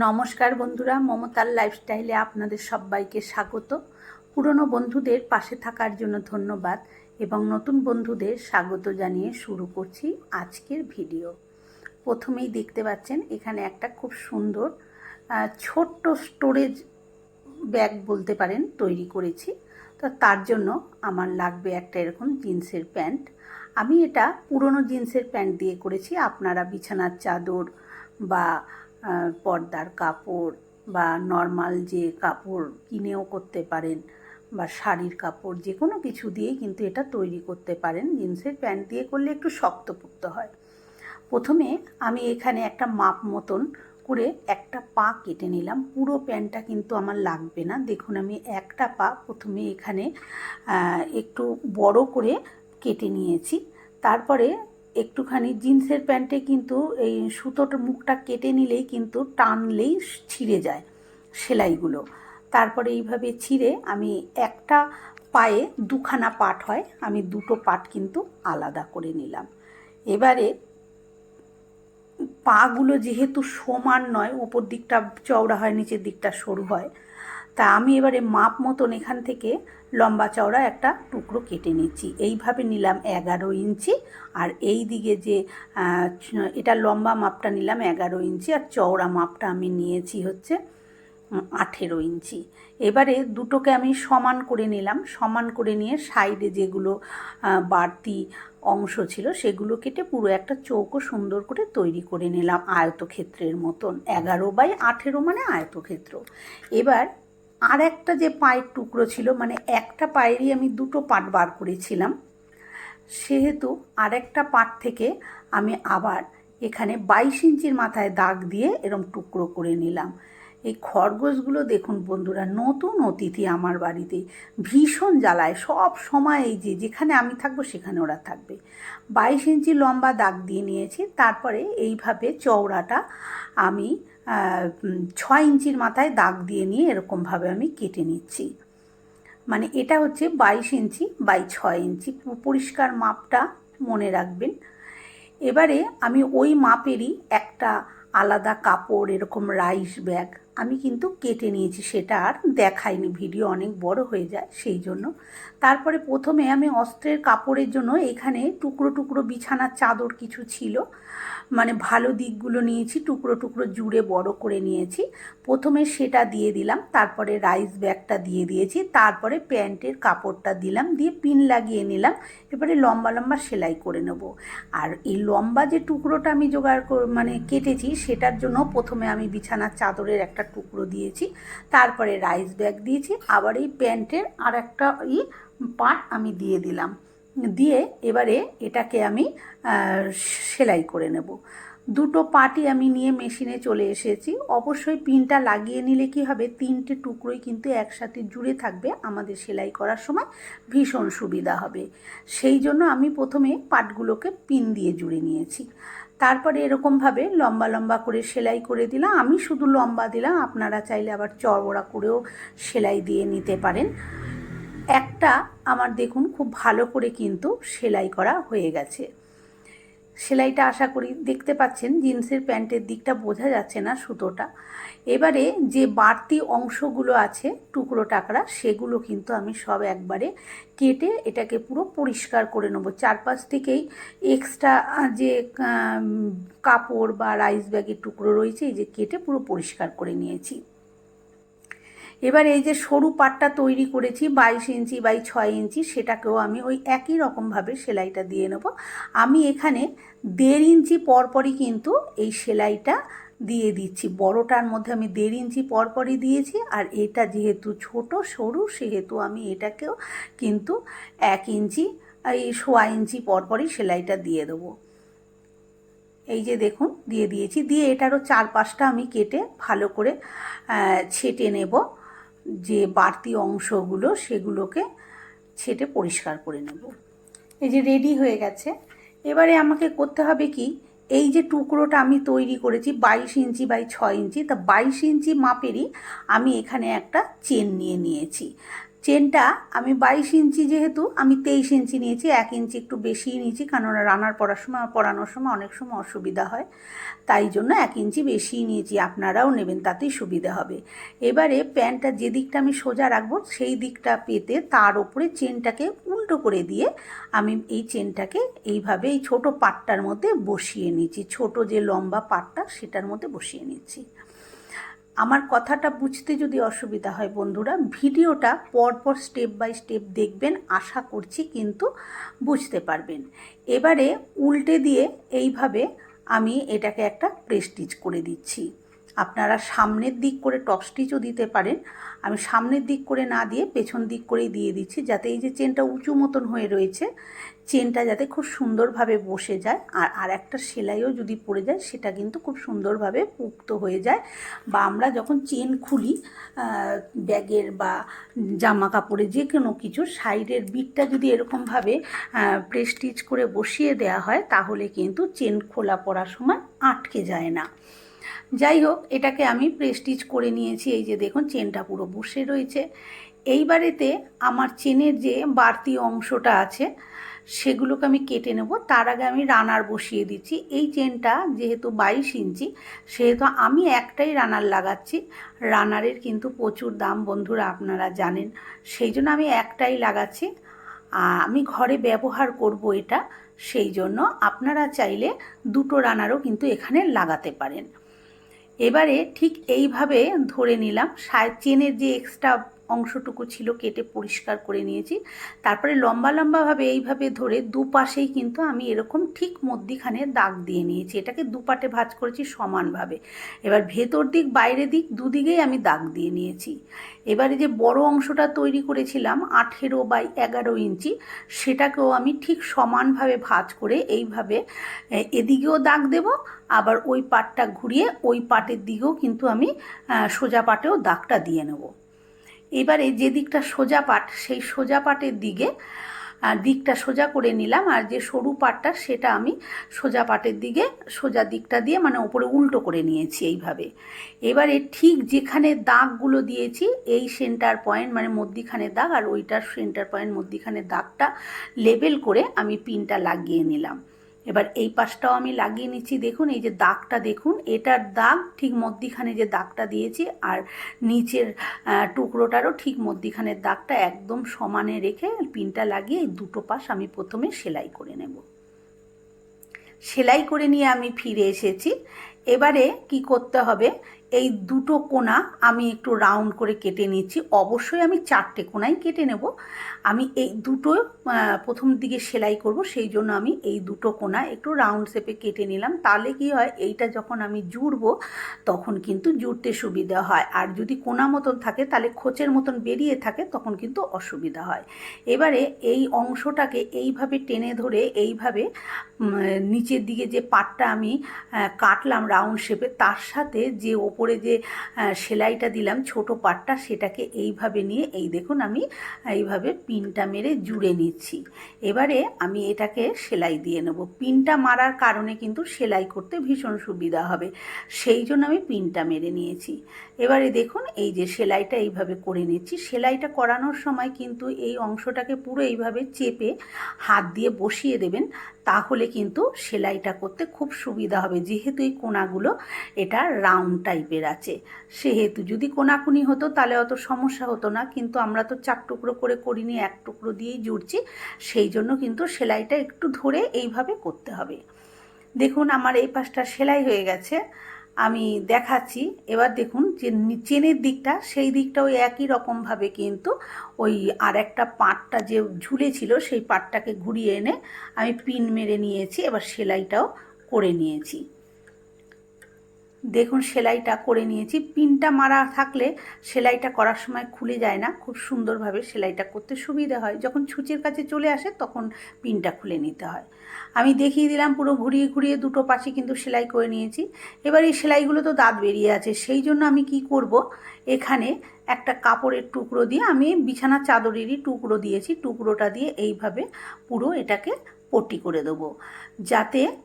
নমস্কার বন্ধুরা, মমতার লাইফস্টাইলে আপনাদের সবাইকে স্বাগত। পুরনো বন্ধুদের পাশে থাকার জন্য ধন্যবাদ এবং নতুন বন্ধুদের স্বাগত জানিয়ে শুরু করছি আজকের ভিডিও প্রথমেই দেখতে পাচ্ছেন, এখানে একটা খুব সুন্দর ছোট্ট স্টোরেজ ব্যাগ বলতে পারেন, তৈরি করেছি। তো তার জন্য আমার লাগবে একটা এরকম জিন্সের প্যান্ট। আমি এটা পুরনো জিন্সের প্যান্ট দিয়ে করেছি। আপনারা বিছানার চাদর বা পর্দার কাপড় বা নর্মাল যে কাপড় কিনেও করতে পারেন বা শাড়ির কাপড় যে কোনো কিছু দিয়েই কিন্তু এটা তৈরি করতে পারেন। জিন্সের প্যান্ট দিয়ে করলে একটু শক্তপোক্ত হয়। প্রথমে আমি এখানে একটা মাপ মতন করে একটা পা কেটে নিলাম। পুরো প্যান্টটা কিন্তু আমার লাগবে না। দেখুন, আমি একটা পা প্রথমে এখানে একটু বড় করে কেটে নিয়েছি। তারপরে একটুখানি জিন্সের প্যান্টে কিন্তু এই সুতোর মুখটা কেটে নিলেই কিন্তু টানলেই ছিঁড়ে যায় সেলাইগুলো। তারপরে এইভাবে ছিঁড়ে আমি একটা পায়ে দুখানা পাট হয়, আমি দুটো পাট কিন্তু আলাদা করে নিলাম। এবারে পাগুলো যেহেতু সমান নয়, উপর দিকটা চওড়া হয়, নিচের দিকটা সরু হয়, তা আমি এবারে মাপ মতন এখান থেকে লম্বা চওড়া একটা টুকরো কেটে নিচ্ছি। এইভাবে নিলাম এগারো ইঞ্চি। আর এই দিকে যে এটা লম্বা মাপটা নিলাম এগারো ইঞ্চি। আর চওড়া মাপটা আমি নিয়েছি হচ্ছে আঠেরো ইঞ্চি। এবারে দুটোকে আমি সমান করে নিলাম। সমান করে নিয়ে সাইডে যেগুলো বাড়তি অংশ ছিল সেগুলো কেটে পুরো একটা চৌকো সুন্দর করে তৈরি করে নিলাম আয়তক্ষেত্রের মতন। এগারো বাই আঠেরো মানে আয়তক্ষেত্র। এবার আর একটা যে পায়ের টুকরো ছিল মানে একটা পায়েরই আমি দুটো পাট বার করেছিলাম, সেহেতু আরেকটা পাট থেকে আমি আবার এখানে বাইশ ইঞ্চির মাথায় দাগ দিয়ে এরম টুকরো করে নিলাম। এই খরগোশগুলো দেখুন বন্ধুরা, নতুন অতিথি আমার বাড়িতে, ভীষণ জ্বালায়, সব সময় এই যে যেখানে আমি থাকব সেখানে ওরা থাকবে। বাইশ ইঞ্চি লম্বা দাগ দিয়ে নিয়েছি, তারপরে এইভাবে চওড়াটা আমি ছয় ইঞ্চির মাথায় দাগ দিয়ে নিয়ে এরকমভাবে আমি কেটে নিচ্ছি। মানে এটা হচ্ছে বাইশ ইঞ্চি বাই ছয় ইঞ্চি। পরিষ্কার মাপটা মনে রাখবেন। এবারে আমি ওই মাপেরই একটা আলাদা কাপড়, এরকম রাইস ব্যাগ আমি কিন্তু কেটে নিয়েছি। সেটা আর দেখাইনি, ভিডিও অনেক বড় হয়ে যায় সেই জন্য। তারপরে প্রথমে আমি অস্ত্রের কাপড়ের জন্য এখানে টুকরো টুকরো বিছানার চাদর কিছু ছিল। মানে ভালো দিকগুলো নিয়েছি, টুকরো টুকরো জুড়ে বড় করে নিয়েছি। প্রথমে সেটা দিয়ে দিলাম, তারপরে রাইস ব্যাগটা দিয়ে দিয়েছি, তারপরে প্যান্টের কাপড়টা দিলাম, দিয়ে পিন লাগিয়ে নিলাম, এবারে লম্বা লম্বা সেলাই করে নেব। আর এই লম্বা যে টুকরোটা আমি জোগাড় মানে কেটেছি, সেটার জন্য প্রথমে আমি বিছানার চাদরের একটা টুকরো দিয়েছি, তারপরে রাইস ব্যাগ দিয়েছি, আবার এই প্যান্টের আর একটা ই পাট আমি দিয়ে দিলাম। দিয়ে এবারে এটাকে আমি সেলাই করে নেব। দুটো পাটি আমি নিয়ে মেশিনে চলে এসেছি। অবশ্যই পিনটা লাগিয়ে নিলে কি হবে, তিনটে টুকরোই কিন্তু একসাথে জুড়ে থাকবে আমাদের সেলাই করার সময়। ভীষণ সুবিধা হবে। সেই জন্য আমি প্রথমে পাটগুলোকে পিন দিয়ে জুড়ে নিয়েছি। তারপরে এরকমভাবে লম্বা লম্বা করে সেলাই করে দিলাম। আমি শুধু লম্বা দিলাম, আপনারা চাইলে আবার চড়বড়া করেও সেলাই দিয়ে নিতে পারেন। একটা আমার দেখুন খুব ভালো করে কিন্তু সেলাই করা হয়ে গেছে। সেলাইটা আশা করি দেখতে পাচ্ছেন, জিন্সের প্যান্টের দিকটা বোঝা যাচ্ছে না সুতোটা। এবারে যে বাড়তি অংশগুলো আছে, টুকরো টাকরা, সেগুলো কিন্তু আমি সব একবারে কেটে এটাকে পুরো পরিষ্কার করে নেব। চারপাশ থেকেই এক্সট্রা যে কাপড় বা রাইস ব্যাগের টুকরো রয়েছে, এই যে কেটে পুরো পরিষ্কার করে নিয়েছি। এবার এই যে সরু পাটটা তৈরি করেছি বাইশ ইঞ্চি বাই ছয় ইঞ্চি, সেটাকেও আমি ওই একই রকমভাবে সেলাইটা দিয়ে নেব। আমি এখানে দেড় ইঞ্চি পরপরই কিন্তু এই সেলাইটা দিয়ে দিচ্ছি। বড়টার মধ্যে আমি দেড় ইঞ্চি পরপরই দিয়েছি আর এটা যেহেতু ছোট, সরু, সেহেতু আমি এটাকেও কিন্তু এক ইঞ্চি, এই সোয়া ইঞ্চি পরপরই সেলাইটা দিয়ে দেবো। এই যে দেখুন, দিয়ে দিয়েছি। দিয়ে এটারও চার পাঁচটা আমি কেটে ভালো করে ছেটে নেব। যে বাড়তি অংশগুলো সেগুলোকে ছেটে পরিষ্কার করে নেব। এই যে রেডি হয়ে গেছে। এবারে আমাকে করতে হবে কি, এই যে টুকরোটা আমি তৈরি করেছি বাইশ ইঞ্চি বাই ছয় ইঞ্চি, তা বাইশ ইঞ্চি মাপেরই আমি এখানে একটা চেন নিয়ে নিয়েছি। চেনটা আমি বাইশ ইঞ্চি যেহেতু, আমি তেইশ ইঞ্চি নিয়েছি, এক ইঞ্চি একটু বেশিই নিয়েছি, কারণ রান্নার পড়ার সময় পড়ানোর সময় অনেক সময় অসুবিধা হয়। তাই জন্য এক ইঞ্চি বেশিই নিয়েছি, আপনারাও নেবেন, তাতেই সুবিধা হবে। এবারে প্যান্টটা যে দিকটা আমি সোজা রাখব, সেই দিকটা পেতে তার ওপরে চেনটাকে উল্টো করে দিয়ে আমি এই চেনটাকে এইভাবে এই ছোট পাটটার মধ্যে বসিয়ে নিচ্ছি, ছোট যে লম্বা পাটটা সেটার মধ্যে বসিয়ে নিচ্ছি। আমার কথাটা বুঝতে যদি অসুবিধা হয় বন্ধুরা, ভিডিওটা পরপর স্টেপ বাই স্টেপ দেখবেন, আশা করছি কিন্তু বুঝতে পারবেন। এবারে উল্টে দিয়ে এইভাবে আমি এটাকে একটা প্রেস্টিজ করে দিচ্ছি। আপনারা সামনের দিক করে টপ স্টিচও দিতে পারেন। আমি সামনের দিক করে না দিয়ে পেছন দিক করেই দিয়ে দিচ্ছি, যাতে এই যে চেনটা উঁচু মতন হয়ে রয়েছে, চেনটা যাতে খুব সুন্দরভাবে বসে যায়। আর আর একটা সেলাইও যদি পড়ে যায়, সেটা কিন্তু খুব সুন্দরভাবে পুক্ত হয়ে যায়। বা আমরা যখন চেন খুলি ব্যাগের বা জামা কাপড়ে যে কোনো কিছু সাইডের বিটটা যদি এরকমভাবে প্রেস্টিচ করে বসিয়ে দেওয়া হয়, তাহলে কিন্তু চেন খোলা পড়ার সময় আটকে যায় না। যাই হোক এটাকে আমি প্রেস্টিজ করে নিয়েছি। এই যে দেখুন, চেনটা পুরো বসে রয়েছে। এইবারেতে আমার চেনের যে বাড়তি অংশটা আছে, সেগুলোকে আমি কেটে নেব। তার আগে আমি রানার বসিয়ে দিচ্ছি। এই চেনটা যেহেতু বাইশ ইঞ্চি, সেহেতু আমি একটাই রানার লাগাচ্ছি। রানারের কিন্তু প্রচুর দাম, বন্ধুরা আপনারা জানেন। সেই জন্য আমি একটাই লাগাচ্ছি। আমি ঘরে ব্যবহার করব এটা। সেই জন্য আপনারা চাইলে দুটো রানারও কিন্তু এখানে লাগাতে পারেন। এবারে ঠিক এইভাবে ধরে নিলাম চেনের যে এক্সট্রা অংশটুকু ছিল কেটে পরিষ্কার করে নিয়েছি। তারপরে লম্বা লম্বাভাবে এইভাবে ধরে দুপাশেই কিন্তু আমি এরকম ঠিক মধ্যিখানে দাগ দিয়ে নিয়েছি। এটাকে দুপাটে ভাজ করেছি সমানভাবে। এবার ভেতর দিক, বাইরে দিক দুদিকেই আমি দাগ দিয়ে নিয়েছি। এবারে যে বড় অংশটা তৈরি করেছিলাম আঠেরো বাই এগারো ইঞ্চি, সেটাকেও আমি ঠিক সমানভাবে ভাজ করে এইভাবে এদিকেও দাগ দেব, আবার ওই পাটটা ঘুরিয়ে ওই পাটের দিকেও কিন্তু আমি সোজা পাটেও দাগটা দিয়ে নেব। এবারে যে দিকটা সোজা পাট, সেই সোজা পাটের দিকে দিকটা সোজা করে নিলাম। আর যে সরু পাটটা, সেটা আমি সোজা পাটের দিকে, সোজা দিকটা দিয়ে মানে ওপরে উল্টো করে নিয়েছি এইভাবে। এবারে ঠিক যেখানে দাগগুলো দিয়েছি, এই সেন্টার পয়েন্ট মানে মধ্যিখানে দাগ, আর ওইটার সেন্টার পয়েন্ট মধ্যিখানে দাগটা লেবেল করে আমি পিনটা লাগিয়ে নিলাম। এবার এই পাশটাও আমি লাগিয়ে নিচ্ছি। দেখুন, এই যে দাগটা দেখুন, এটার দাগ ঠিক মধ্যিখানে যে দাগটা দিয়েছি আর নিচের টুকরোটারও ঠিক মধ্যিখানের দাগটা একদম সমানে রেখে পিনটা লাগিয়ে এই দুটো পাশ আমি প্রথমে সেলাই করে নেব। সেলাই করে নিয়ে আমি ফিরে এসেছি। এবারে কি করতে হবে? এই দুটো কোনা আমি একটু রাউন্ড করে কেটে নিচ্ছি অবশ্যই আমি চারটে কোনাই কেটে নেব। আমি এই দুটো প্রথম দিকে সেলাই করব, সেই জন্য আমি এই দুটো কোনা একটু রাউন্ড শেপে কেটে নিলাম। তাহলে কি হয়, এইটা যখন আমি জুড়বো, তখন কিন্তু জুড়তে সুবিধা হয়। আর যদি কোনা মতন থাকে, তাহলে খোঁচের মতন বেরিয়ে থাকে, তখন কিন্তু অসুবিধা হয়। এবারে এই অংশটাকে এইভাবে টেনে ধরে এইভাবে নিচের দিকে যে পাটটা আমি কাটলাম রাউন্ড শেপে তার সাথে যে ওপরে যে সেলাইটা দিলাম ছোট পাটটা সেটাকে এইভাবে নিয়ে, এই দেখুন আমি এইভাবে পিনটা মেরে জুড়ে নিচ্ছি। এবারে আমি এটাকে সেলাই দিয়ে নেব। পিনটা মারার কারণে কিন্তু সেলাই করতে ভীষণ সুবিধা হবে। সেই জন্য আমি পিনটা মেরে নিয়েছি। এবারে দেখুন এই যে সেলাইটা এইভাবে করে নিচ্ছি। সেলাইটা করানোর সময় কিন্তু এই অংশটাকে পুরো এইভাবে চেপে হাত দিয়ে বসিয়ে দেবেন, তাহলে কিন্তু সেলাইটা করতে খুব সুবিধা হবে। যেহেতু এই কোনাগুলো এটা রাউন্ড টাইপের। আছে। সেহেতু যদি কোনাকুনি হতো তাহলে অত সমস্যা হতো না, কিন্তু আমরা তো চার টুকরো করে করিনি, এক টুকরো দিয়েই জুড়ছি। সেই জন্য কিন্তু সেলাইটা একটু ধরে এইভাবে করতে হবে। দেখুন আমার এই পাশটা সেলাই হয়ে গেছে, আমি দেখাচ্ছি। এবার দেখুন যে চেনের দিকটা, সেই দিকটাও একই রকমভাবে কিন্তু ওই আর একটা পাটটা যে ঝুলেছিল, সেই পাটটাকে ঘুরিয়ে এনে আমি পিন মেরে নিয়েছি, এবার সেলাইটাও করে নিয়েছি। দেখুন, সেলাইটা করে নিয়েছি। পিনটা মারা থাকলে সেলাইটা করার সময় খুলে যায় না। খুব সুন্দরভাবে সেলাইটা করতে সুবিধা হয়। যখন ছুঁচের কাছে চলে আসে, তখন পিনটা খুলে নিতে হয়। আমি দেখিয়ে দিলাম, পুরো ঘুরিয়ে ঘুরিয়ে দুটো পাশে কিন্তু সেলাই করে নিয়েছি। এবার এই সেলাইগুলো তো দাঁত বেরিয়ে আছে। সেই জন্য আমি কি করব? এখানে একটা কাপড়ের টুকরো দিয়ে আমি বিছানা চাদরেরই টুকরো দিয়েছি। টুকরোটা দিয়ে এইভাবে পুরো এটাকে পট্টি করে দেবো। যাতে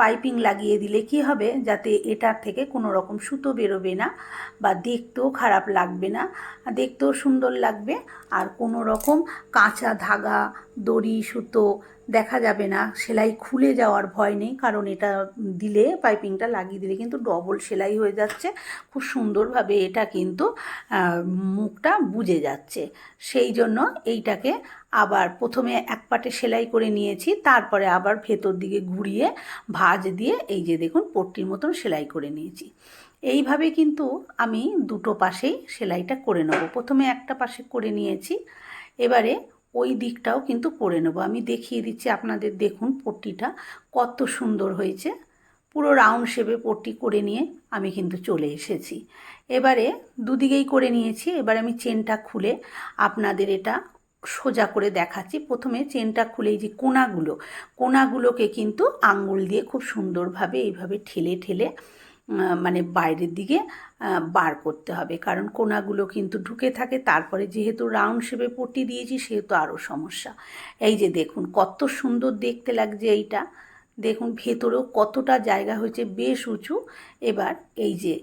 পাইপিং লাগিয়ে দিলে কি হবে? যাতে এটার থেকে কোনো রকম সুতো বেরোবে না বা দেখতেও খারাপ লাগবে না, দেখতেও সুন্দর লাগবে। আর কোনো রকম কাঁচা ধাগা, দড়ি, সুতো দেখা যাবে না। সেলাই খুলে যাওয়ার ভয় নেই, কারণ এটা দিলে পাইপিংটা লাগিয়ে দিলে কিন্তু ডবল সেলাই হয়ে যাচ্ছে। খুব সুন্দরভাবে এটা কিন্তু মুখটা বুজে যাচ্ছে। সেই জন্য এইটাকে আবার প্রথমে এক পাটে সেলাই করে নিয়েছি, তারপরে আবার ভেতর দিকে ঘুরিয়ে ভাঁজ দিয়ে এই যে দেখুন পট্টির মতন সেলাই করে নিয়েছি। এইভাবে কিন্তু আমি দুটো পাশেই সেলাইটা করে নেব। প্রথমে একটা পাশে করে নিয়েছি, এবারে ওই দিকটাও কিন্তু করে নেব। আমি দেখিয়ে দিচ্ছি আপনাদের, দেখুন পট্টিটা কত সুন্দর হয়েছে। পুরো রাউন্ড শেপে পট্টি করে নিয়ে আমি কিন্তু চলে এসেছি। এবারে দুদিকেই করে নিয়েছি। এবার আমি চেনটা খুলে আপনাদের এটা সোজা করে দেখাচ্ছি। প্রথমে চেনটা খুলে এই যে কোনাগুলো, কোনাগুলোকে কিন্তু আঙ্গুল দিয়ে খুব সুন্দরভাবে এইভাবে ঠেলে ঠেলে মানে বাইরের দিকে বার করতে হবে। কারণ কোনাগুলো কিন্তু ঢুকে থাকে, তারপরে যেহেতু রাউন্ড শেপে পটি দিয়েছি, সেহেতু আরও সমস্যা। এই যে দেখুন, কত সুন্দর দেখতে লাগছে এইটা। দেখুন, ভেতরেও কতটা জায়গা হয়েছে, বেশ উঁচু। এবার এই যে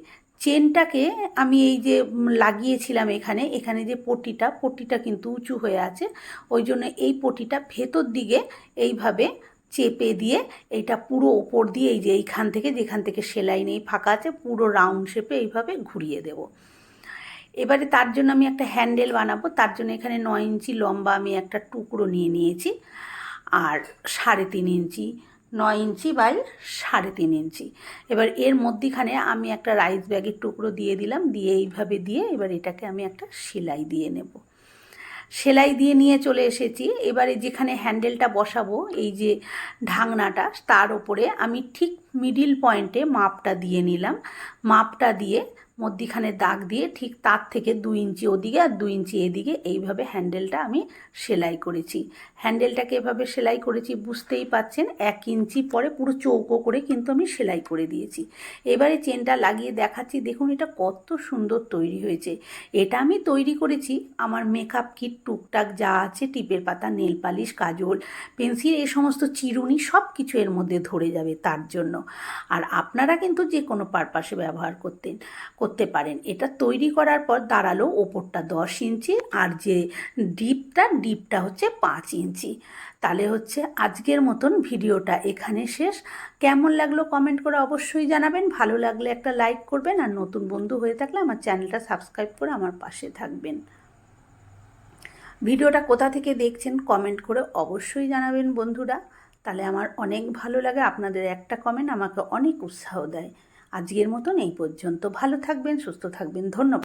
চেনটাকে আমি এই যে লাগিয়েছিলাম এখানে এখানে যে পটিটা পটিটা কিন্তু উঁচু হয়ে আছে। ওই জন্য এই পটিটা ভেতর দিকে এইভাবে চেপে দিয়ে এইটা পুরো ওপর দিয়ে এই যে এইখান থেকে যেখান থেকে সেলাই নেই ফাঁকা আছে, পুরো রাউন্ড শেপে এইভাবে ঘুরিয়ে দেব। এবারে তার জন্য আমি একটা হ্যান্ডেল বানাবো, তার জন্য এখানে নয় ইঞ্চি লম্বা আমি একটা টুকরো নিয়ে নিয়েছি আর সাড়ে তিন ইঞ্চি, নয় ইঞ্চি বাই সাড়ে তিন ইঞ্চি। এবার এর মধ্যিখানে আমি একটা রাইস ব্যাগের টুকরো দিয়ে দিলাম, দিয়ে এইভাবে দিয়ে এবার এটাকে আমি একটা সেলাই দিয়ে নেব। সেলাই দিয়ে নিয়ে চলে এসেছি। এবারে যেখানে হ্যান্ডেলটা বসাবো, এই যে ঢাকনাটা, তার ওপরে আমি ঠিক মিডিল পয়েন্টে মাপটা দিয়ে নিলাম। মাপটা দিয়ে মধ্যিখানে দাগ দিয়ে ঠিক তার থেকে দুই ইঞ্চি ওদিকে আর দুই ইঞ্চি এদিকে এইভাবে হ্যান্ডেলটা আমি সেলাই করেছি। হ্যান্ডেলটাকে এভাবে সেলাই করেছি, বুঝতেই পাচ্ছেন, এক ইঞ্চি পরে পুরো চৌকো করে কিন্তু আমি সেলাই করে দিয়েছি। এবারে চেনটা লাগিয়ে দেখাচ্ছি, দেখুন এটা কত সুন্দর তৈরি হয়েছে। এটা আমি তৈরি করেছি, আমার মেকআপ কিট, টুকটাক যা আছে, টিপের পাতা, নেল পালিশ, কাজল, পেন্সিল, এই সমস্ত চিরুনি সব কিছু এর মধ্যে ধরে যাবে তার জন্য। আর আপনারা কিন্তু যে কোনো পারপাসে ব্যবহার করতেন। করতে পারেন। এটা তৈরি করার পর দাঁড়াল ওপরটা দশ ইঞ্চি আর যে ডিপটা ডিপটা হচ্ছে পাঁচ ইঞ্চি। তাহলে হচ্ছে আজকের মতন ভিডিওটা এখানে শেষ। কেমন লাগল কমেন্ট করে অবশ্যই জানাবেন। ভালো লাগলে একটা লাইক করবেন আর নতুন বন্ধু হয়ে থাকলে আমার চ্যানেলটা সাবস্ক্রাইব করে আমার পাশে থাকবেন। ভিডিওটা কোথা থেকে দেখছেন কমেন্ট করে অবশ্যই জানাবেন বন্ধুরা। তাহলে আমার অনেক ভালো লাগে। আপনাদের একটা কমেন্ট আমাকে অনেক উৎসাহ দেয়। আজকের মতন এই পর্যন্ত। ভালো থাকবেন সুস্থ থাকবেন। ধন্যবাদ।